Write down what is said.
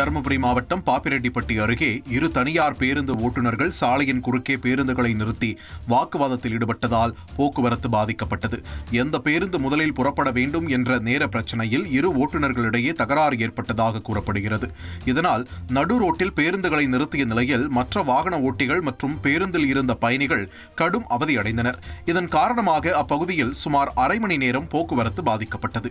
தருமபுரி மாவட்டம் பாப்பிரெட்டிப்பட்டி அருகே இரு தனியார் பேருந்து ஓட்டுநர்கள் சாலையின் குறுக்கே பேருந்துகளை நிறுத்தி வாக்குவாதத்தில் ஈடுபட்டதால் போக்குவரத்து பாதிக்கப்பட்டது. எந்த பேருந்து முதலில் புறப்பட வேண்டும் என்ற நேர பிரச்சனையில் இரு ஓட்டுநர்களிடையே தகராறு ஏற்பட்டதாக கூறப்படுகிறது. இதனால் நடு ரோட்டில் பேருந்துகளை நிறுத்திய நிலையில் மற்ற வாகன ஓட்டிகள் மற்றும் பேருந்தில் இருந்த பயணிகள் கடும் அவதியடைந்தனர். இதன் காரணமாக அப்பகுதியில் சுமார் அரை மணி நேரம் போக்குவரத்து பாதிக்கப்பட்டது.